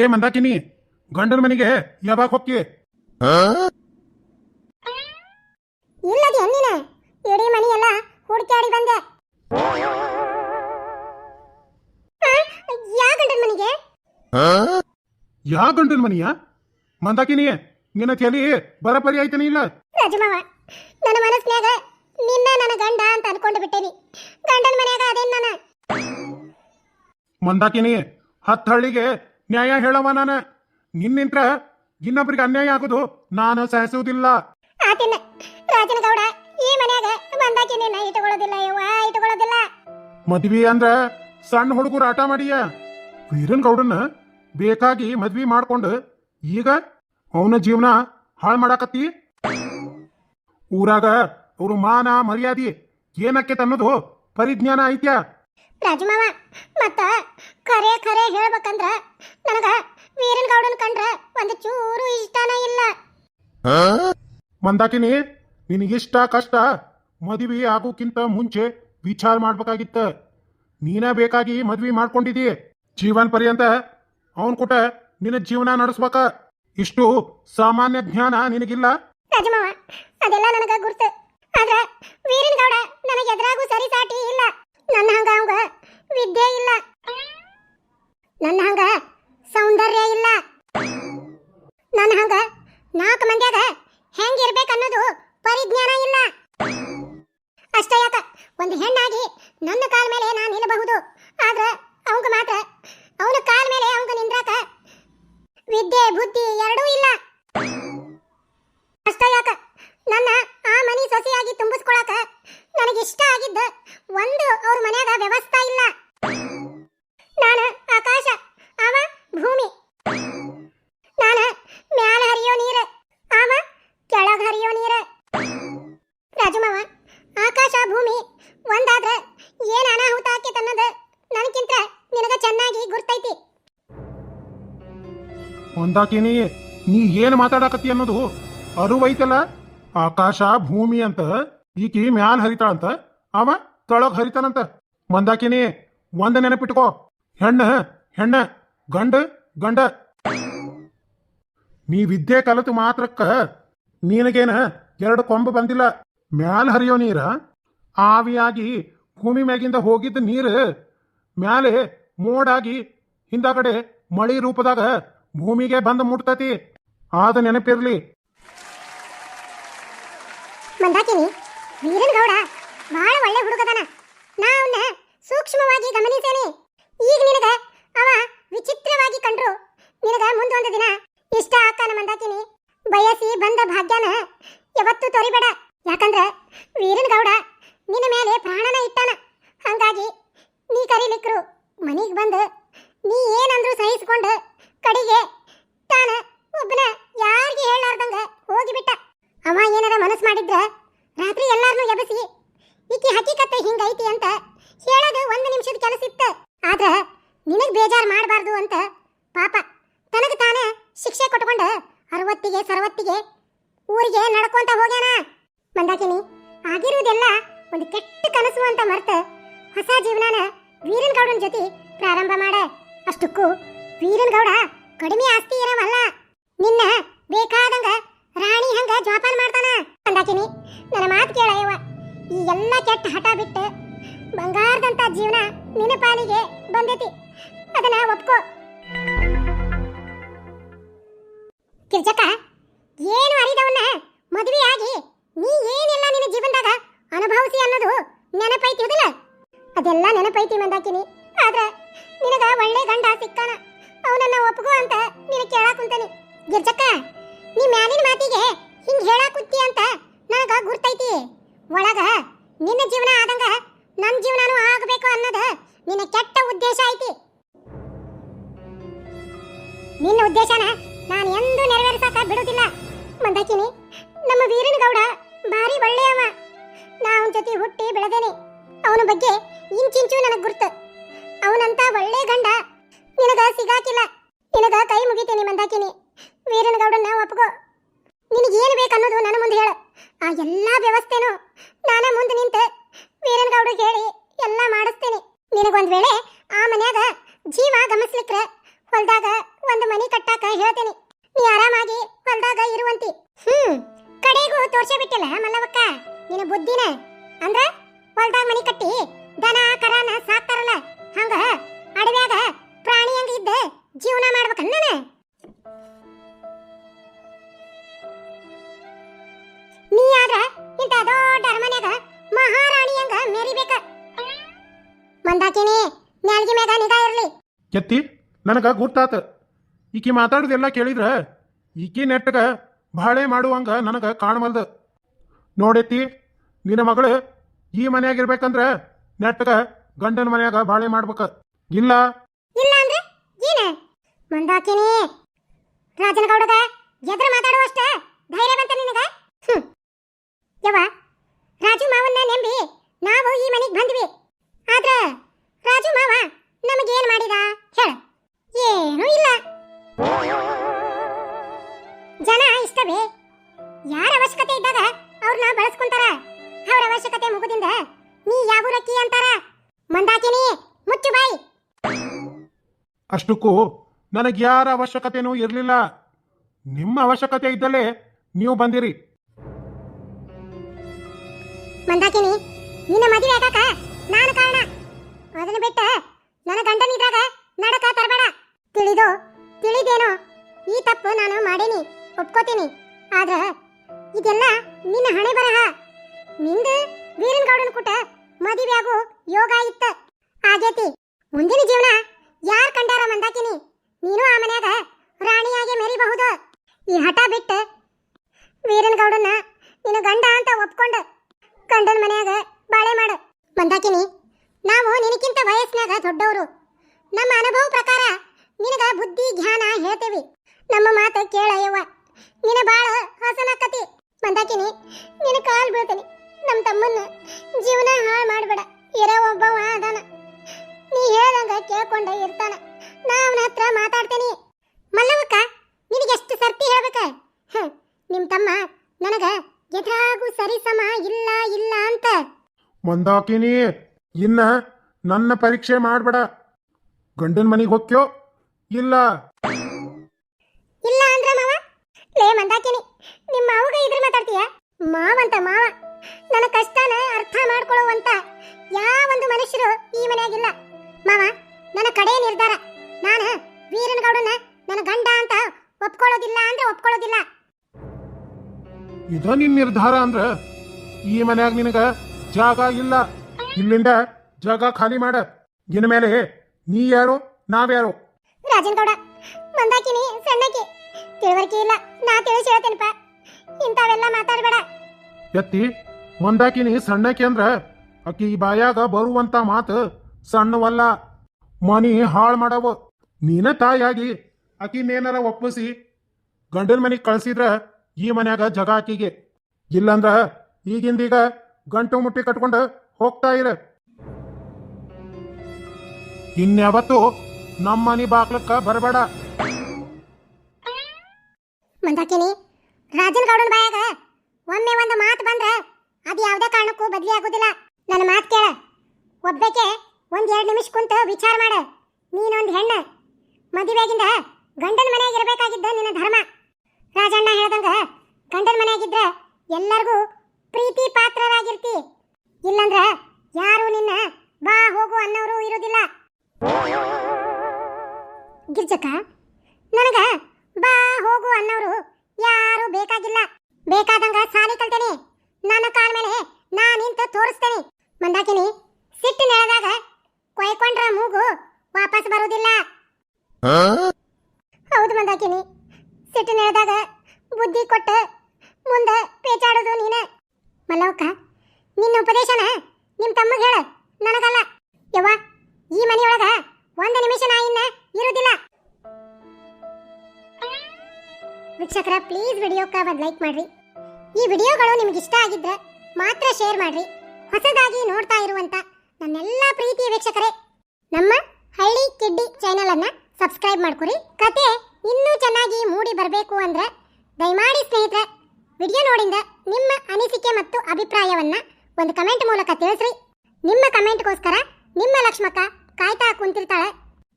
ಏ ಮಂದಾಕಿನಿ? ಗಂಡನ ಮನೆಗೆ ಯಾವಾಗ ಹೋಗ್ತಿ ಇಲ್ಲದಿ ಹೆಣ್ಣಿನ ಇಡೀ ಮನೆಯೆಲ್ಲ ಹುಡುಕಾಡಿ ಬಂದೆ. ಯಾ ಗಂಡನ ಮನೆಗೆ? ಯಾ ಗಂಡನ ಮನೆಯ? ಮಂದಾಕಿನಿ ನಿನ್ನ ತಲೆ ಬರಪರಿ ಆಯ್ತಾನೆ ಇಲ್ಲ? ರಾಜಮಾವ ನನ್ನ ಮನಸ್ನ್ಯಾಗ ನಿನ್ನ ನನ್ನ ಗಂಡ ಅಂತ ಅನ್ಕೊಂಡು ಬಿಟ್ಟೇನಿ. ಗಂಡನ ಮನೆಯಾಗ ಅದೇನ್ ನಾನು? ಮಂದಾಕಿನಿ ಹತ್ತು ಹಳ್ಳಿಗೆ ನ್ಯಾಯ ಹೇಳವ ನಾನು. ನಿನ್ನಿಂತ್ರ ಇನ್ನೊಬ್ರಿಗೆ ಅನ್ಯಾಯ ಆಗೋದು ನಾನು ಸಹಿಸುವುದಿಲ್ಲ. ಆತಿನ ರಾಜನ ಗೌಡ ಈ ಮನ್ಯಾಗ ಬಂದಾಕಿ ನಿನ್ನ ಯವ್ವ ಮದ್ವಿ ಅಂದ್ರ ಸಣ್ಣ ಹುಡುಗರು ಆಟ ಮಾಡಿಯ? ವೀರನ್ ಗೌಡನ್ನ ಬೇಕಾಗಿ ಮದ್ವಿ ಮಾಡ್ಕೊಂಡು ಈಗ ಅವನ ಜೀವನ ಹಾಳು ಮಾಡಾಕತ್ತಿ? ಊರಾಗ ಅವ್ರ ಮಾನ ಮರ್ಯಾದಿ ಏನಕ್ಕೆ ತನ್ನದು? ಪರಿಜ್ಞಾನ ಐತ್ಯಾ? ರಾಜಮಾವ ಮತ್ತ ಖರೆ ಖರೆ ಹೇಳ್ಬೇಕಂದ್ರ ನನಗ ವೀರನ್ ಗೌಡನ್ ಕಂಡ್ರ ಒಂದ್ ಚೂರು ಇಷ್ಟನ ಇಲ್ಲ. ಮಂದಾಕಿನಿ ನಿನಗಿಷ್ಟ ಕಷ್ಟ ಮದುವೆ ಆಗೋಕ್ಕಿಂತ ಮುಂಚೆ ವಿಚಾರ ಮಾಡ್ಬೇಕಾಗಿತ್ತ. ನೀನ ಬೇಕಾಗಿ ಮದ್ವಿ ಮಾಡ್ಕೊಂಡಿದಿ. ಜೀವನ್ ಪರ್ಯಂತ ಅವನ್ ಕೂಟ ನಿನ್ನ ಜೀವನ ನಡೆಸ್ಬೇಕ. ಇಷ್ಟು ಸಾಮಾನ್ಯ ಜ್ಞಾನ ನಿನಗಿಲ್ಲ? ರಾಜಮಾವ ಅದೆಲ್ಲ ನನಗ ಗುರ್ತು. ಆದ್ರೆ ವೀರನ್ ಗೌಡ ನನಗೆ ಎದುರಾಗೂ ಸರಿ ಸಾಟಿ ಇಲ್ಲ. ನನ್ನ ಹಂಗ ಅವಂಗ ವಿದ್ಯೆ ಇಲ್ಲ. ನನ್ನ ಹಂಗ ಸೌಂದರ್ಯ ಇಲ್ಲ. ನನ್ನ ಹಂಗ ನಾಲ್ಕು ಮಂದ್ಯಾಗ ಹೆಂಗಿರ್ಬೇಕನ್ನೋದು ಪರಿಜ್ಞಾನ ಇಲ್ಲ. ಅಷ್ಟೇ ಯಾಕ, ಒಂದು ಹೆಣ್ಣಾಗಿ ನನ್ನ ಕಾಲ ಮೇಲೆ ನಾನು ನಿಲ್ಲಬಹುದು. ಆದ್ರೆ ಅವಂಗ ಮಾತ್ರ ಅವನ ಕಾಲ ಮೇಲೆ ಅವಂಗ ನಿಂದ್ರಾಕ ವಿದ್ಯೆ, ಬುದ್ಧಿ ಎರಡೂ ಇಲ್ಲ ಅಷ್ಟ ಯಾಕ ನನ್ನ ಆ ಮನಿ ಸೊಸೆಯಾಗಿ ತುಂಬಿಸ್ಕೊಳಕ ನನಗಿಷ್ಟ ಆಗಿದ್ದ ಒಂದು ಅವ್ರ ಮನ್ಯಾಗ ವ್ಯವಸ್ಥೆ ಇಲ್ಲ ನಾನು ಆಕಾಶ ಅವ ಭೂಮಿ ನಾನು ಮ್ಯಾಲ ಹರಿಯೋ ನೀರ ಅವ ಕೆಳಗ ಹರಿಯೋ ನೀರ ರಾಜುಮವ ಆಕಾಶ ಭೂಮಿ ಒಂದಾದ್ರ ಏನ್ ಅನಾಹುತ ಆಕೇತ್ ಅನ್ನೋದು ನನಗಿಂತ ನಿನಗ ಚೆನ್ನಾಗಿ ಗುರ್ತೈತಿ ಮಂದಾಕಿನಿ ನೀ ಏನು ಮಾತಾಡಕತ್ತಿ ಅನ್ನೋದು ಅರುವೈತಲ್ಲ? ಆಕಾಶ ಭೂಮಿ ಅಂತ, ಈಕಿ ಮ್ಯಾಲ ಹರಿತಾಳಂತ ಅವ ತಳಗ್ ಹರಿತಾನಂತ ಮಂದಾಕಿನಿ, ಒಂದ ನೆನಪಿಟ್ಕೋ. ಹೆಣ್ಣ ಹೆಣ್ಣ, ಗಂಡ ಗಂಡ. ನೀ ವಿದ್ಯೆ ಕಲಿತು ಮಾತ್ರಕ್ಕ, ನಿನಗೇನ ಎರಡು ಕೊಂಬ ಬಂದಿಲ್ಲ? ಮ್ಯಾಲ ಹರಿಯೋ ನೀರ, ಆವಿಯಾಗಿ ಭೂಮಿ ಮ್ಯಾಗಿಂದ ಹೋಗಿದ್ದ ನೀರು, ಮ್ಯಾಲೆ ಮೋಡಾಗಿ ಹಿಂದಾಗಡೆ ಮಳಿ ರೂಪದಾಗ ಭೂಮಿಗೆ ಬಂದು ಮುಟ್ತತಿ ಆದ ನೆನಪಿರ್ಲಿ. ಮಂದಾಕಿನಿ, ವೀರನ್ ಗೌಡ ಬಹಳ ಒಳ್ಳೆ ಹುಡುಗದನ ನಾ ಅವನ್ನ ಸೂಕ್ಷ್ಮವಾಗಿ ಗಮನಿಸೇನೆ. ಈಗ ನಿನಗ ಅವ ವಿಚಿತ್ರವಾಗಿ ಕಂಡ್ರು. ನಿನಗ ಮುಂದೊಂದು ದಿನ ಇಷ್ಟ ಆಕಾನ ಮಂದಾಕಿನಿ. ಬಯಸಿ ಬಂದ ಭಾಗ್ಯನ ಯಾವತ್ತೂ ತೊರಿಬೇಡ. ಯಾಕಂದ್ರ ವೀರನ್ ಗೌಡ ನಿನ್ನ ಮೇಲೆ ಪ್ರಾಣನ ಇಟ್ಟಾನ. ಹಂಗಾಗಿ ನೀ ಕರಿಲಿಕ್ರು ಮನೆಗೆ ಬಂದು ನೀ ಏನಂದ್ರು ಸಹಿಸ್ಕೊಂಡು ಕಡೆಗೆ ತಾನ ಒಬ್ಬನ ಯಾರಿಗೆ ಹೇಳಾರ್ದಂಗ ಹೋಗಿಬಿಟ್ಟ. ಅವ ಏನಾರ ಮನಸ್ಸು ಮಾಡಿದ್ರ ರಾತ್ರಿ ಎಲ್ಲಾರನ್ನೂ ಎಬಸಿ ಈಕಿ ಹಕ್ಕಿಕತ್ತೆ ಹಿಂಗೈತಿ ಅಂತ ಹೇಳೋದು ಒಂದು ನಿಮಿಷದ ಕೆಲಸ ಇತ್ತು. ಆದ್ರೆ ನಿನಗ್ ಬೇಜಾರ್ ಮಾಡಬಾರ್ದು ಅಂತ ಪಾಪ ತನಗ ತಾನೇ ಶಿಕ್ಷೆ ಕೊಟ್ಕೊಂಡು ಅರವತ್ತಿಗೆ, ಸರವತ್ತಿಗೆ ಊರಿಗೆ ನಡ್ಕೊಂತ ಹೋಗ್ಯಾನ. ಮಂದಾಕಿನಿ ಆಗಿರುವುದೆಲ್ಲ ಒಂದು ಕೆಟ್ಟ ಕನಸು ಅಂತ ಮರ್ತ ಹೊಸ ಜೀವನನ ವೀರನ್ ಗೌಡನ ಜೊತೆ ಪ್ರಾರಂಭ ಮಾಡ. ಅಷ್ಟಕ್ಕೂ ವೀರನ್ ಗೌಡ, ಕಡಿಮೆ ಆಸ್ತಿ ಇರವಲ್ಲ. ನಿನ್ನ ಬೇಕಾದಂಗ ರಾಣಿ ಹಂಗ ಜೋಪಾನ ಮಾಡ್ತಾನ. ಅಂದಾಕಿನಿ, ನನ್ನ ಮಾತು ಕೇಳಯ್ಯವ ಈ ಎಲ್ಲ ಕೆಟ್ಟ ಹಠ ಬಿಟ್ಟು ಬಂಗಾರದಂತ ಜೀವನ ನಿನ್ನ ಪಾಲಿಗೆ ಬಂದೈತಿ. ಅದನ್ನ ಒಪ್ಕೋ. ಕಿರ್ಜಕ್ಕ, ಏನು ಅರಿದವನ್ನ ಮದುವೆ ಆಗಿ ನೀ ಏನೆಲ್ಲ ನಿನ್ನ ಜೀವನದಾಗ ಅನುಭವಿಸಿ ಅನ್ನೋದು ನೆನಪೈತಿ ಅದೆಲ್ಲ ನೆನಪೈತಿ ಮಂದಾಕಿನಿ. ಆದ್ರೆ ನಿನಗ ಒಳ್ಳೆ ಗಂಡ ಸಿಕ್ಕಾನ. ಅವನನ್ನ ಒಪ್ಕೋ ಅಂತ ನೀನು ಕೇಳಾ ಕುಂತಾನಿ. ಗಿರ್ಜಕ್ಕ, ನೀ ಮ್ಯಾಲಿನ ಮಾತಿಗೆ ಹಿಂಗ್ ಹೇಳಾ ಕುತ್ತಿ ಅಂತ ನನಗ ಗುರ್ತೈತಿ. ಒಳಗ ನಿನ್ನ ಜೀವನ ಆದಂಗ ನನ್ನ ಜೀವನನೂ ಆಗಬೇಕು ಅನ್ನೋದು ನಿನ್ನ ಕೆಟ್ಟ ಉದ್ದೇಶ ಐತಿ. ನಿನ್ನ ಉದ್ದೇಶನ ನಾನು ಎಂದೂ ನೆರವೇರಿಸಕ ಬಿಡೋದಿಲ್ಲ. ಮಂದಾಕಿನಿ, ನಮ್ಮ ವೀರನ ಗೌಡ ಭಾರಿ ಒಳ್ಳೆಯವ. ನಾ ಅವನ ಜೊತೆ ಹುಟ್ಟಿ ಬೆಳೆದೇನೆ. ಅವನ ಬಗ್ಗೆ ಇಂಚಿಂಚು ನನಗೆ ಗುರ್ತು. ನಿನಗ ಸಿಗಾಕಿಲ್ಲ. ನಿನಗ ಕೈ ಮುಗಿತೀನಿ ಮಂದಾಕಿನಿ. ವೀರನ ಗೌಡನ್ನ ಒಪ್ಕೋ ನಿನಗೇನು ಬೇಕನ್ನೋದು ನನ್ನ ಮುಂದೆ ಹೇಳು. ಆ ಎಲ್ಲಾ ವ್ಯವಸ್ಥೆನೂ ನಾನ ಮುಂದೆ ನಿಂತು ವೀರನ ಹೇಳಿ ಎಲ್ಲ ಮಾಡಿಸ್ತೇನೆ. ನಿನಗೊಂದ್ ವೇಳೆ ಆ ಮನ್ಯಾಗ ಜೀವ ಗಮನಿಸ್ಲಿಕ್ರೆ ಹೊಲ್ದಾಗ ಒಂದು ಮನಿ ಕಟ್ಟಾಕ ಹೇಳ್ತೇನೆ. ನೀ ಆರಾಮಾಗಿ ಹೊಲ್ದಾಗ ಇರುವಂತಿ. ಹ್ಮ್, ಕಡೆಗೂ ತೋರ್ಸೇ ಬಿಟ್ಟಿಲ್ಲ ಮಲ್ಲವಕ್ಕ ನಿನ್ನ ಬುದ್ಧಿನ. ಅಂದ್ರ ಹೊಲ್ದಾಗ ಮನಿ ಕಟ್ಟಿ ದನ, ಕರಾನ ಸಾಕ್ತಾರಲ್ಲ, ಹಂಗ ಅಡವ್ಯಾಗ ಪ್ರಾಣಿ ಹಂಗ ಇದ್ದ? ಜೀವನ ಮಾಡ್ಬೇಕನ್ನ ನೀ ಆದ್ರ ಇಂತ ದೊಡ್ಡ ಅರಮನ್ಯಾಗ ಮಹಾರಾಣಿ ಹಂಗ ಮೆರಿಬೇಕ? ಮಂದಾಕಿನಿ, ನ್ಯಾಲ್ಗಿ ಮ್ಯಾಗ ನಿಗಾ ಇರ್ಲಿ. ಕೆತ್ತಿ, ನನಗ ಗುರ್ತಾತ ಈಕಿ ಮಾತಾಡೋದೆಲ್ಲ ಕೇಳಿದ್ರ, ಈಕಿ ನೆಟ್ಟಗ ಬಾಳೆ ಮಾಡುವಂಗ ನನಗ ಕಾಣವಲ್ದ ನೋಡೆತ್ತಿ, ನಿನ್ನ ಮಗಳು ಈ ಮನ್ಯಾಗ ಇರ್ಬೇಕಂದ್ರ ನೆಟ್ಟಗ ಗಂಡನ ಮನ್ಯಾಗ ಬಾಳೆ ಮಾಡ್ಬೇಕ. ಇಲ್ಲ ಇಲ್ಲ ಅಂದ್ರೆ ಏನ? ಮಂದಾಕಿನಿ ರಾಜನಗೌಡಗ ಎದ್ರ ಮಾತಾಡುವಷ್ಟ ಧೈರ್ಯ ಬಂತ ನಿನಗ? ಯವ್ವ, ರಾಜು ಮಾವನ್ನ ನೆಂಬಿ ನಾವು ಈ ಮನೆಗೆ ಬಂದ್ವಿ. ಆದ್ರೆ ರಾಜು ಮಾವ ನಮಗೇನ್ ಮಾಡಿದ? ಹೇಳ. ಏನೂ ಇಲ್ಲ. ಜನ ಇಷ್ಟವೇ. ಯಾರ ಅವಶ್ಯಕತೆ ಇದ್ದಾಗ ಅವ್ರನ್ನ ಬಳಸ್ಕೊಂತಾರ. ಅವ್ರ ಅವಶ್ಯಕತೆ ಮುಗುದಿಂದ ನೀ ಯಾವ ರಕ್ಕಿ ಅಂತಾರ? ಮಂದಾಕಿನಿ ಮುಚ್ಚು ಬಾಯಿ. ಅಷ್ಟಕ್ಕೂ ನನಗೆ ಯಾರ ಅವಶ್ಯಕತೆನೂ ಇರಲಿಲ್ಲ. ನಿಮ್ಮ ಅವಶ್ಯಕತೆ ಇದ್ದಲ್ಲೇ ನೀವು ಬಂದಿರಿ. ಮಂದಾಕಿನಿ, ನಿನ್ನ ಮದುವೆ ಆಗಾಕ ನಾನು ಕಾರಣ. ಅದನ್ನ ಬಿಟ್ಟ ನನ್ನ ಗಂಡನಿದ್ದಾಗ ನಡಕ ತರಬೇಡ. ತಿಳಿದು, ತಿಳಿದೇನೋ ಈ ತಪ್ಪು ನಾನು ಮಾಡೀನಿ, ಒಪ್ಕೋತೀನಿ. ಆದ್ರ ಇದೆಲ್ಲ ನಿನ್ನ ಹಣೆ ಬರಹ. ನಿಂದ ವೀರನ್ ಕುಟ ಮದುವೆ ಆಗು ಯೋಗ ಇತ್ತ. ಆಗೇತಿ ಮುಂದಿನ ಜೀವನ ಯಾರ್ ಕಂಡಾರ ಮಂದಾಕಿನಿ? ನೀನು ಆ ಮನ್ಯಾಗ ರಾಣಿಯಾಗಿ ಮೆರಿಬಹುದು ಈ ಹಠ ಬಿಟ್ಟು ವೀರನ್ ಗೌಡನ್ನ ನಿನ್ನ ಗಂಡ ಅಂತ ಒಪ್ಕೊಂಡ ಗಂಡನ ಮನ್ಯಾಗ ಬಾಳೆ ಮಾಡು. ಮಂದಾಕಿನಿ, ನಾವು ನಿನಕ್ಕಿಂತ ವಯಸ್ಸಿನಾಗ ದೊಡ್ಡವರು. ನಮ್ಮ ಅನುಭವ ಪ್ರಕಾರ ನಿನಗ ಬುದ್ಧಿ, ಜ್ಞಾನ ಹೇಳ್ತೇವಿ. ನಮ್ಮ ಮಾತು ಕೇಳ ಯವ್ವ. ನಿನ ಬಾಳ ಹಸನಕ್ಕತಿ ಮಂದಾಕಿನಿ, ನಿನ್ನ ಕಾಲ್ ಬೀಳ್ತೀನಿ. ನಮ್ಮ ತಮ್ಮನ್ನ ಜೀವನ ಹಾಳು ಮಾಡಬೇಡ. ಇರೋ ಒಬ್ಬವ ಅದಾನ. ನೀ ಹೇಳ್ದಂಗ ಕೇಳ್ಕೊಂಡ ಇರ್ತಾನೆ. ನಾ ಅವನ ಹತ್ರ ಮಾತಾಡ್ತೀನಿ. ಮಲ್ಲವಕ್ಕ ನಿನಗೆಷ್ಟು ಸರ್ತಿ ಹೇಳ್ಬೇಕ? ನಿಮ್ಮ ನಿಮ್ ತಮ್ಮ ನನಗ ಎದ್ರಾಗೂ ಸರಿಸಮ ಇಲ್ಲ ಇಲ್ಲ ಅಂತ. ಮಂದಾಕಿನಿ ಇನ್ನ ನನ್ನ ಪರೀಕ್ಷೆ ಮಾಡಬೇಡ. ಗಂಡನ ಮನೆಗೆ ಹೋಗ್ಯೋ ಇಲ್ಲ. ಇಲ್ಲ ಅಂದ್ರೆ ಮಾವ? ಲೇ ಮಂದಾಕಿನಿ ನಿಮ್ಮ ಮಾವಗ ಇದ್ರ ಮಾತಾಡ್ತೀಯ? ಮಾವಂತ ಮಾವ. ನನ್ನ ಕಷ್ಟನ ಅರ್ಥ ಮಾಡ್ಕೊಳ್ಳುವಂತ ಯಾವೊಂದು ಮನುಷ್ಯರು ಈ ಮನೆಯಾಗಿಲ್ಲ. ಮಾವ ನನ್ನ ಕಡೆ ನಿರ್ಧಾರ. ನಾನು ವೀರನಗೌಡನ ನನ್ನ ಗಂಡ ಅಂತ ಒಪ್ಕೊಳ್ಳೋದಿಲ್ಲ ಅಂದ್ರೆ ಒಪ್ಕೊಳ್ಳೋದಿಲ್ಲ. ಇದ ನಿನ್ ನಿರ್ಧಾರ ಅಂದ್ರ ಈ ಮನ್ಯಾಗ ನಿನಗ ಜಾಗ ಇಲ್ಲ. ಇಲ್ಲಿಂದ ಜಾಗ ಖಾಲಿ ಮಾಡ. ಇನ್ ಮೇಲೆ ನೀ ಯಾರು ನಾವ್ಯಾರು ರಾಜನಗೌಡ ಮಂದಾಕಿನಿ ಸಣ್ಣಕಿ ತಿಳುವಳಿಕೆ ಇಲ್ಲ. ನಾ ತಿಳಿಸಿ ಹೇಳ್ತೇನಪ್ಪ. ಇಂಥವೆಲ್ಲ ಮಾತಾಡಬೇಡ. ಎತ್ತಿ ಮಂದಾಕಿನಿ ಸಣ್ಣಕಿ ಅಂದ್ರ ಈ ಬಾಯಾಗ ಬರುವಂತ ಮಾತು ಸಣ್ಣವಲ್ಲ, ಮನಿ ಹಾಳು ಮಾಡವು. ನೀನ ತಾಯಿಯಾಗಿ ಆಕಿನೇನಾರ ಒಪ್ಪಿಸಿ, ಗಂಡನ ಮನೆಗೆ ಕಳ್ಸಿದ್ರ ಈ ಮನ್ಯಾಗ ಜಗ ಆಕಿಗೆ. ಇಲ್ಲಂದ್ರ ಈಗಿಂದೀಗ ಗಂಟು ಮುಟ್ಟಿ ಕಟ್ಕೊಂಡು ಹೋಗ್ತಾ ಇರ. ಇನ್ಯಾವತ್ತು ನಮ್ಮ ಮನಿ ಬಾಗ್ಲಕ್ಕ ಬರಬೇಡ. ಮಂದಾಕಿನಿ ರಾಜನಗೌಡನ ಬಾಯಾಗ ಒಮ್ಮೆ ಒಂದು ಮಾತು ಬಂದ್ರ ಅದು ಯಾವುದೇ ಕಾರಣಕ್ಕೂ ಬದಲಿ ಆಗೋದಿಲ್ಲ ನನ್ನ ಮಾತು ಕೇಳ ಒಬ್ಬಕ್ಕೆ ಒಂದ್ ಎರಡು ನಿಮಿಷ ಕುಂತು ವಿಚಾರ ಮಾಡ. ನೀನೊಂದು ಹೆಣ್ಣ. ಮದುವೆಗಿಂದ ಗಂಡನ ಮನೆಯಾಗ ಇರಬೇಕಾಗಿದ್ದ ನಿನ್ನ ಧರ್ಮ. ರಾಜಣ್ಣ ಹೇಳ್ದಂಗ ಗಂಡನ ಮನೆಯಾಗಿದ್ರ ಎಲ್ಲರಿಗೂ ಪ್ರೀತಿ ಪಾತ್ರರಾಗಿರ್ತಿ. ಇಲ್ಲಂದ್ರ ಯಾರು ನಿನ್ನ ಬಾ ಹೋಗು ಅನ್ನೋರು ಇರುವುದಿಲ್ಲ ಗಿರ್ಜಕ್ಕ, ನನಗ ಬಾ ಹೋಗು ಅನ್ನೋರು ಯಾರು ಬೇಕಾಗಿಲ್ಲ. ಬೇಕಾದಂಗ ಸಾಲಿ ಕಲ್ತೇನೆ ನನ್ನ ಕಾಲ ಮೇಲೆ ನಾ ನಿಂತು ತೋರಿಸ್ತೇನೆ. ಮಂದಾಕಿನಿ ಸಿಟ್ಟು ನೆಳೆದಾಗ ಕೊಯ್ಕೊಂಡ್ರ ಮೂಗು ವಾಪಸ್ ಬರುವುದಿಲ್ಲ ಹೌದು ಮಂದಾಕಿನಿ. ಸಿಟ್ಟು ನೆಳೆದಾಗ ಬುದ್ಧಿ ಕೊಟ್ಟು ಮುಂದೆ ಪೇಚಾಡೋದು ನೀನ. ಮಲ್ಲವಕ್ಕ ನಿನ್ನ ಉಪದೇಶನ ನಿಮ್ ತಮ್ಮಗೆ ಹೇಳ ನನಗಲ್ಲ. ಯವ್ವ ಈ ಮನೆಯೊಳಗ ಒಂದು ನಿಮಿಷ ನಾ ಇನ್ನ ಇರುವುದಿಲ್ಲ ವೀಕ್ಷಕರ ಪ್ಲೀಸ್ ವಿಡಿಯೋಕ್ಕ ಒಂದು ಲೈಕ್ ಮಾಡ್ರಿ. ಈ ವಿಡಿಯೋಗಳು ನಿಮ್ಗೆ ಇಷ್ಟ ಆಗಿದ್ರೆ ಮಾತ್ರ ಶೇರ್ ಮಾಡ್ರಿ. ಹೊಸದಾಗಿ ನೋಡ್ತಾ ಇರುವಂತ ನನ್ನೆಲ್ಲ ಪ್ರೀತಿಯ ವೀಕ್ಷಕರೇ, ನಮ್ಮ ಹಳ್ಳಿ ಕಿಡ್ಡಿ ಚಾನೆಲ್ ಅನ್ನ ಸಬ್ಸ್ಕ್ರೈಬ್ ಮಾಡ್ಕೊರಿ. ಕತೆ ಇನ್ನೂ ಚೆನ್ನಾಗಿ ಮೂಡಿ ಬರಬೇಕು ಅಂದ್ರೆ ದಯಮಾಡಿ ಸ್ನೇಹಿತರೆ ವಿಡಿಯೋ ನೋಡಿಂದ ನಿಮ್ಮ ಅನಿಸಿಕೆ ಮತ್ತು ಅಭಿಪ್ರಾಯವನ್ನ ಒಂದು ಕಮೆಂಟ್ ಮೂಲಕ ತಿಳಿಸ್ರಿ. ನಿಮ್ಮ ಕಮೆಂಟ್ಗೋಸ್ಕರ ನಿಮ್ಮ ಲಕ್ಷ್ಮಕ್ಕ ಕಾಯ್ತಾ ಕುಂತಿರ್ತಾಳೆ,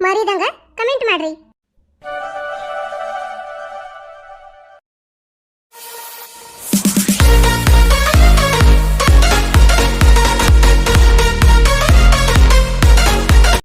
ಮರಿದಂಗ ಕಮೆಂಟ್ ಮಾಡ್ರಿ.